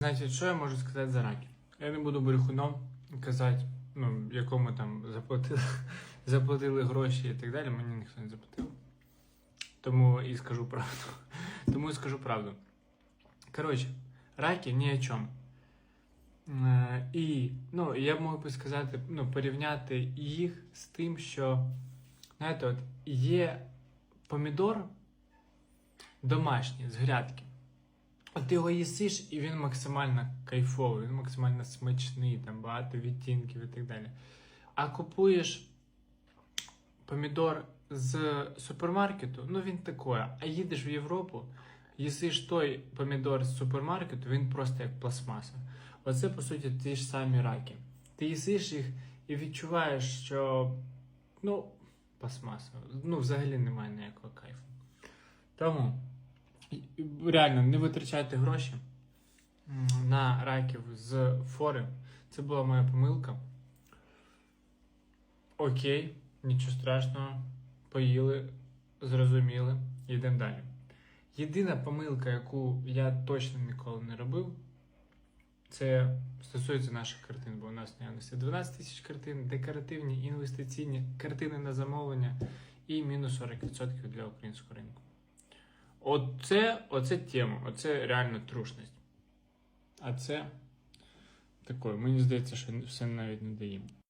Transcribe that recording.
Значить, що я можу сказати за раків? Я не буду брехуном казати, ну, якому там заплатили, заплатили гроші і так далі, мені ніхто не заплатив. Тому і скажу правду. Тому і скажу правду. Коротше, раки ні о чому. Е, І ну, я можу би сказати, ну, порівняти їх з тим, що знаєте, от є помідор домашній з грядки. Ти його їсиш, і він максимально кайфовий, він максимально смачний, там багато відтінків і так далі. А купуєш помідор з супермаркету, ну він такое. А їдеш в Європу, їсиш той помідор з супермаркету, він просто як пластмаса. Оце, по суті, ті ж самі раки. Ти їсиш їх і відчуваєш, що ну, пластмаса. Ну, взагалі немає ніякого кайфу. Тому реально не витрачайте гроші на раків з фори. Це була моя помилка. Окей, нічого страшного. Поїли, зрозуміли, йдемо далі. Єдина помилка, яку я точно ніколи не робив, це стосується наших картин, бо у нас наявності 12 тисяч картин, декоративні, інвестиційні, картини на замовлення і мінус 40% для українського ринку. Оце, оце тема, оце реально трушність. А це такое, мені здається, що все навіть не даємо.